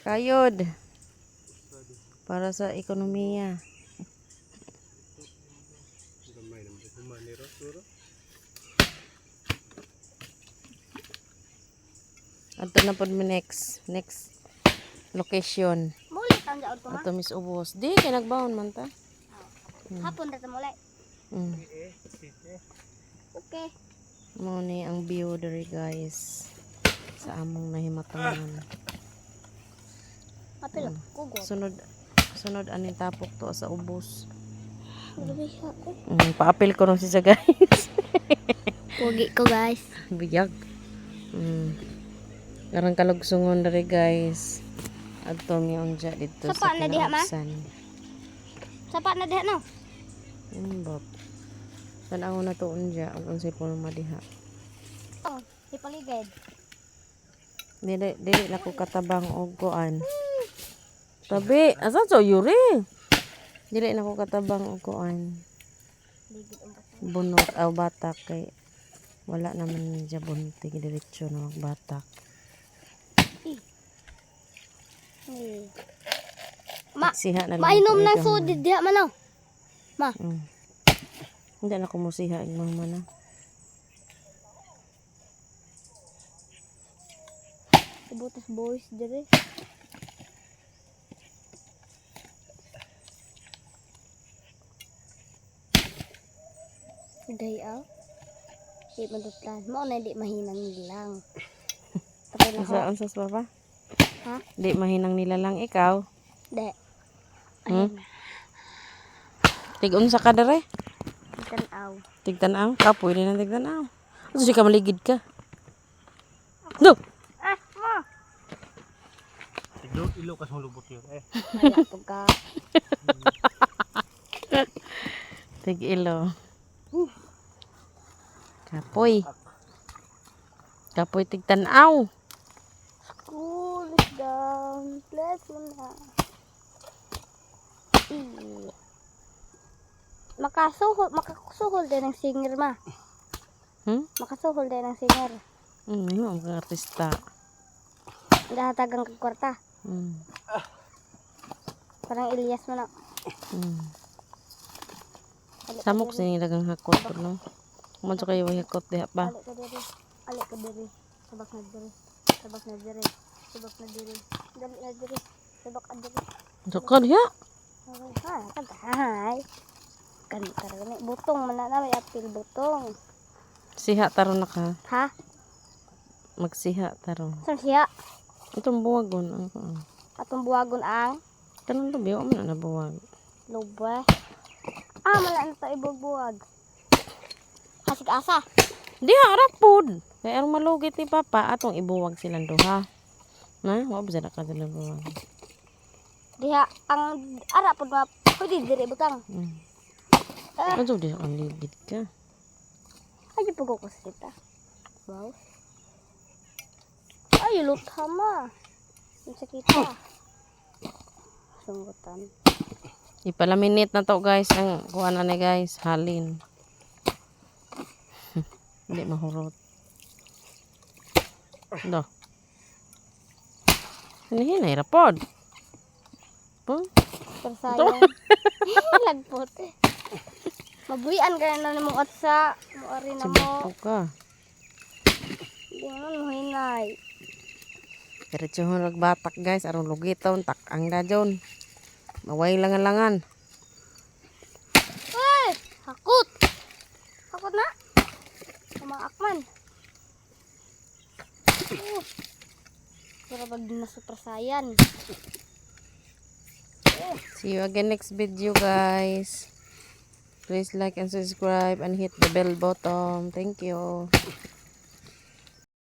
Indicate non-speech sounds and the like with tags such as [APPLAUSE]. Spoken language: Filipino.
Kayod. Para sa ekonomiya. Ato na po mi next. Next location. Mulit ang jaod ko ma. Ato mis ubos. Di, kay nagbawon man ta. Hapon dito mulit. Mm. Okay. Mo ni ang view diri guys. Sa among nahimatangan. Mapilok. Kugo. Sunod sunod aning tapok to sa ubos. Grabe siya ko. Mm, paapil ko ron siya guys. [LAUGHS] Pugi ko guys. Biyag. Mm. Karang kalugsungon diri guys. Adto mi unja dito Sapa sa na diha, ma? Sapat na diha no. Mm, bab. Tanaw na to unja ug unsay puno madiha. Oh, ipaligid. Dili dili na ko katabang og kuan. Tabi, asa so yuri? Dili na ko katabang og kuan. Ang. Bunot aw batak kay wala naman ni bunti diretso na magbatak. Eh. Ma, Siha na lang. mainom ng sudi diha man no. Ma, Mm. Hindi na ko musiha ig mama na. ibutas boys dire. Day out. Di madutlan. Mo na di mahinang nilang. Na. Asa unsas papa? Ha? Di mahinang nila lang ikaw. De. Hmm? Tig unsa ka dere? Tanaw. Tigtanaw. Kapoy din ang tigtanaw. Ano si ka maligid ka? No! Ah, mo. Ilo ilo kas lubot yun eh. Kaya po ka. [LAUGHS] Tig ilo. Kapoy. Kapoy tigtanaw. School is down. Let's go na. Makasuhol, makasuhol din ng singer ma. Hmm? Makasuhol din ng singer. Hmm, ano ang artista? Dahatagang kagkwarta. Hmm. Parang Elias mo na. Hmm. Samok sinilagang hakot ko, no? Kumanso kayo hakot diha pa. Alik ka diri. Alik ka diri. Sabak na diri. Sabak na diri. Sabak na diri. Dali na diri. Sabak na diri. Ya. Ha, tagay. Kan karani butong man na may apil butong. Siha taron na ka. Ha? Magsiha taron. Saan siya? Itong buwagon. Ang. Atong buwagon ang Kanang to biyo mo na nabuwag. lobe. Ah, mala na tayo buwag. Hasig asa. Di ha, rapod. Kaya ang malugit ni Papa, atong ibuwag silang duha. Na, wala ba sila ka silang buwag. Diha ang ara pud ma pwede dire butang. Hmm. Ah, Ano di ang ligid ka? ay pag ko kita. Wow. Ay lutha ma. Sa kita. Sunggutan. Ipalaminit na to guys. Ang kuha na ni guys. Halin. Hindi mahurot. Do. Hinihinay rapod. Hmm? Pero sayang. [LAUGHS] Lagpot. Mabuyan ka na namang otsa. Muari na mo. Sibuto ka. Hindi mo hinay. Diretso ho nagbatak guys. Arong lugiton. Tak ang dajon. Maway langan-langan. Ay! Hakot! Hakot na! Kumaakman. Oh. Pero pag nasuprasayan. See you again next video guys. Please like and subscribe and hit the bell button. Thank you.